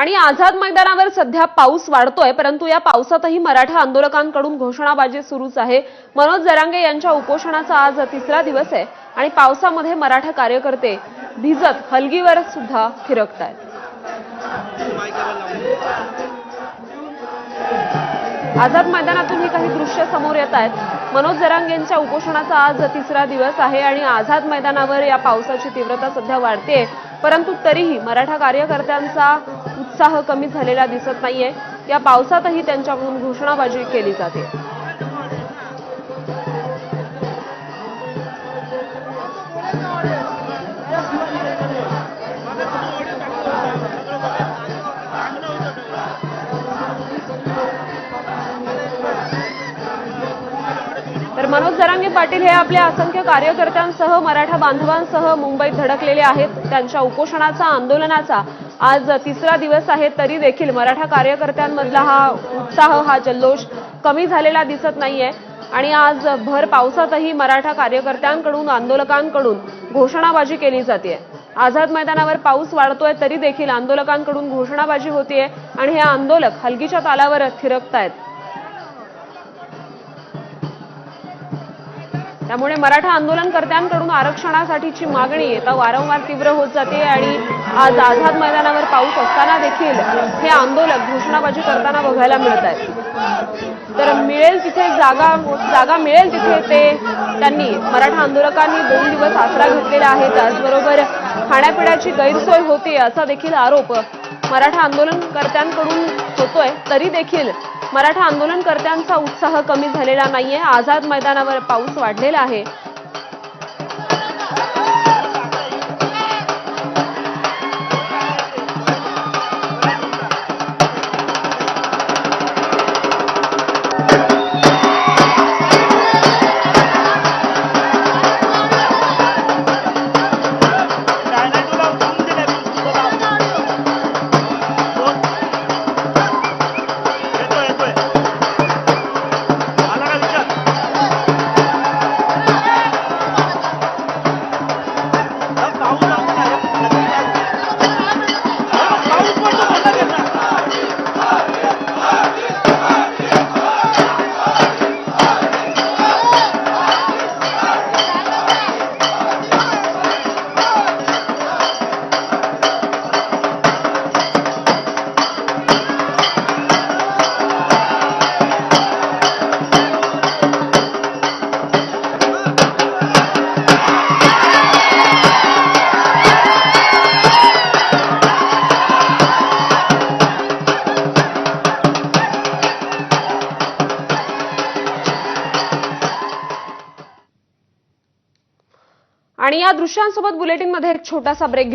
आणि आझाद मैदानावर सध्या पाऊस वाढतोय परंतु या पावसातही मराठा आंदोलकांकडून घोषणाबाजी सुरूच आहे. मनोज जरांगे यांच्या उपोषणाचा आज तिसरा दिवस आहे आणि पावसामध्ये मराठा कार्यकर्ते भिजत हलगीवर सुद्धा फिरकत आहेत आझाद मैदानातून ही काही दृश्य समोर येत आहेत मनोज जरांगेंच्या उपोषणाचा आज तिसरा दिवस आहे आणि आझाद मैदानावर या पावसाची तीव्रता सध्या वाढते परंतु तरीही मराठा कार्यकर्त्यांचा उत्साह कमी झालेला दिसत नाहीये. या पावसातही त्यांच्याकडून घोषणाबाजी केली जाते. तर मनोज जरांगे पाटील हे आपल्या असंख्य कार्यकर्त्यांसह मराठा बांधवांसह मुंबईत धडकलेले आहेत. त्यांच्या उपोषणाचा आंदोलनाचा आज तिसरा दिवस आहे तरी देखील मराठा कार्यकर्त्यांमधला हा उत्साह हा जल्लोष कमी झालेला दिसत नाहीये. आणि आज भर पावसातही मराठा कार्यकर्त्यांकडून आंदोलकांकडून घोषणाबाजी केली जाते आझाद मैदानावर पाऊस वाढतोय तरी देखील आंदोलकांकडून घोषणाबाजी होतीये. आणि हे आंदोलक हलगीच्या तालावर थिरकतायत. त्यामुळे मराठा आंदोलनकर्त्यांकडून आरक्षणासाठीची मागणी आता वारंवार तीव्र होत जाते आणि आज आझाद मैदानावर पाऊस असताना देखील हे आंदोलक घोषणाबाजी करताना बघायला मिळत आहेत. तर मिळेल तिथे जागा जागा मिळेल तिथे ते त्यांनी मराठा आंदोलकांनी दोन दिवस आसरा घेतलेला आहे. त्याचबरोबर खाण्यापिण्याची गैरसोय होते असा देखील आरोप मराठा आंदोलनकर्त्यांकडून होतोय. तरी देखील मराठा आंदोलनकर्त्यांचा उत्साह कमी झालेला नाहीये. आझाद मैदानावर पाऊस वाढलेला आहे. आणि या दृश्यांसोबत बुलेटिनमध्ये एक छोटासा ब्रेक